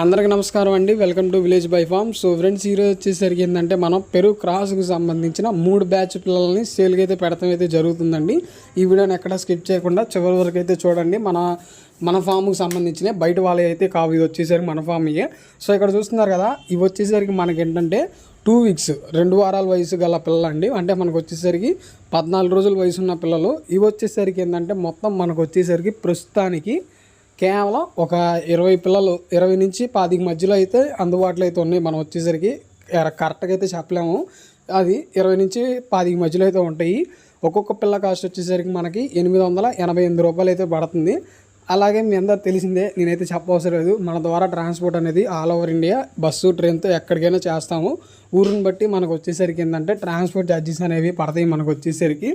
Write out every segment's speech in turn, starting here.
అందరికి నమస్కారం అండి. Welcome to village by farm so friends ఈరోజు వచ్చేసరికి ఏంటంటే మనం పెరుగు క్రాస్కి సంబంధించిన మూడు బ్యాచ్ పిల్లల్ని సేల్కి అయితే పెడతాం అయితే జరుగుతుందండి. ఈ వీడియోని ఎక్కడ స్కిప్ చేయకుండా చివరి వరకు అయితే చూడండి. మన మన ఫామ్కి సంబంధించిన బయట వాళ్ళే అయితే కావు. ఇది వచ్చేసరికి మన ఫామ్ ఇయే. సో ఇక్కడ చూస్తున్నారు కదా ఇవి వచ్చేసరికి మనకి ఏంటంటే టూ వీక్స్ రెండు వారాల వయసు గల పిల్లలండి. అంటే మనకు వచ్చేసరికి పద్నాలుగు రోజుల వయసు ఉన్న పిల్లలు. ఇవి వచ్చేసరికి ఏంటంటే మొత్తం మనకు వచ్చేసరికి ప్రస్తుతానికి కేవలం ఒక ఇరవై పిల్లలు ఇరవై నుంచి పాతిక మధ్యలో అయితే అందుబాటులో అయితే ఉన్నాయి. మనం వచ్చేసరికి కరెక్ట్గా అయితే చెప్పలేము. అది ఇరవై నుంచి పాతిక మధ్యలో అయితే ఉంటాయి. ఒక్కొక్క పిల్ల కాస్ట్ వచ్చేసరికి మనకి ఎనిమిది వందల ఎనభై ఎనిమిది రూపాయలు అయితే పడుతుంది. అలాగే మీ అందరు తెలిసిందే నేనైతే చెప్పవసరం లేదు. మన ద్వారా ట్రాన్స్పోర్ట్ అనేది ఆల్ ఓవర్ ఇండియా బస్సు ట్రైన్తో ఎక్కడికైనా చేస్తాము. ఊరిని బట్టి మనకు వచ్చేసరికి ఏంటంటే ట్రాన్స్పోర్ట్ ఛార్జెస్ అనేవి పడతాయి మనకు వచ్చేసరికి.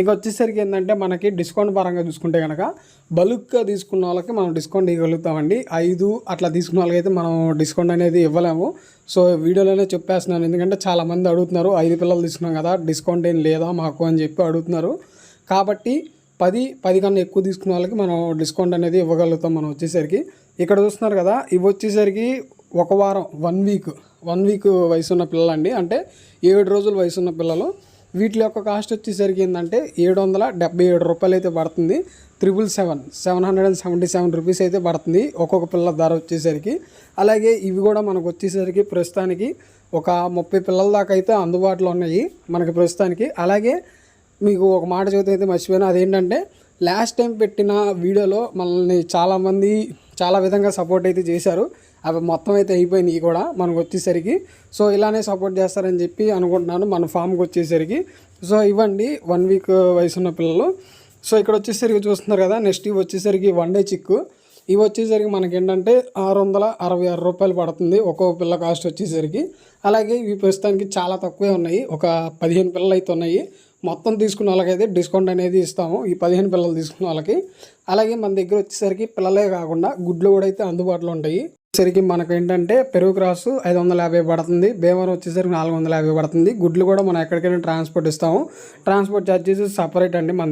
ఇంకా వచ్చేసరికి ఏంటంటే మనకి డిస్కౌంట్ పరంగా చూసుకుంటే కనుక బల్క్గా తీసుకున్న వాళ్ళకి మనం డిస్కౌంట్ ఇవ్వగలుగుతామండి. ఐదు అట్లా తీసుకున్న వాళ్ళకి అయితే మనం డిస్కౌంట్ అనేది ఇవ్వలేము. సో వీడియోలోనే చెప్పేస్తున్నాను. ఎందుకంటే చాలామంది అడుగుతున్నారు ఐదు పిల్లలు తీసుకున్నాం కదా డిస్కౌంట్ ఏం లేదా మాకు అని చెప్పి అడుగుతున్నారు. కాబట్టి పది పది కన్నా ఎక్కువ తీసుకున్న వాళ్ళకి మనం డిస్కౌంట్ అనేది ఇవ్వగలుగుతాం మనం వచ్చేసరికి. ఇక్కడ చూస్తున్నారు కదా ఇవి వచ్చేసరికి ఒక వారం వన్ వీక్ వన్ వీక్ వయసు ఉన్న పిల్లలండి. అంటే ఏడు రోజుల వయసు ఉన్న పిల్లలు. వీటి యొక్క కాస్ట్ వచ్చేసరికి ఏంటంటే ఏడు వందల డెబ్బై ఏడు రూపాయలు అయితే పడుతుంది. Triple seven seven hundred and seventy seven rupees అయితే పడుతుంది ఒక్కొక్క పిల్ల ధర వచ్చేసరికి. అలాగే ఇవి కూడా మనకు వచ్చేసరికి ప్రస్తుతానికి ఒక ముప్పై పిల్లల దాకా అయితే అందుబాటులో ఉన్నాయి మనకి ప్రస్తుతానికి. అలాగే మీకు ఒక మాట చదివితే అయితే మర్చిపోయాను. అదేంటంటే లాస్ట్ టైం పెట్టిన వీడియోలో మనల్ని చాలామంది చాలా విధంగా సపోర్ట్ అయితే చేశారు. అవి మొత్తం అయితే అయిపోయినాయి కూడా మనకు వచ్చేసరికి. సో ఇలానే సపోర్ట్ చేస్తారని చెప్పి అనుకుంటున్నాను. మన ఫామ్కి వచ్చేసరికి. సో ఇవ్వండి వన్ వీక్ వయసు ఉన్న పిల్లలు. సో ఇక్కడ వచ్చేసరికి చూస్తున్నారు కదా నెక్స్ట్ ఇవి వచ్చేసరికి వన్ డే చిక్కు ఇవి వచ్చేసరికి మనకి ఏంటంటే ఆరు వందల అరవై ఆరు రూపాయలు పడుతుంది ఒక్కొక్క పిల్ల కాస్ట్ వచ్చేసరికి. అలాగే ఇవి ప్రస్తుతానికి చాలా తక్కువే ఉన్నాయి. ఒక పదిహేను పిల్లలు అయితే ఉన్నాయి. మొత్తం తీసుకున్న వాళ్ళకైతే డిస్కౌంట్ అనేది ఇస్తాము. ఈ పదిహేను పిల్లలు తీసుకున్న వాళ్ళకి. అలాగే మన దగ్గర వచ్చేసరికి పిల్లలే కాకుండా గుడ్లు కూడా అయితే అందుబాటులో ఉంటాయి. వచ్చేసరికి మనకు ఏంటంటే పెరుగు క్రాస్ ఐదు వందల యాభై పడుతుంది. భీమవరం వచ్చేసరికి నాలుగు వందల యాభై పడుతుంది. గుడ్లు కూడా మనం ఎక్కడికైనా ట్రాన్స్పోర్ట్ ఇస్తాము. ట్రాన్స్పోర్ట్ ఛార్జెస్ సపరేట్ అండి మన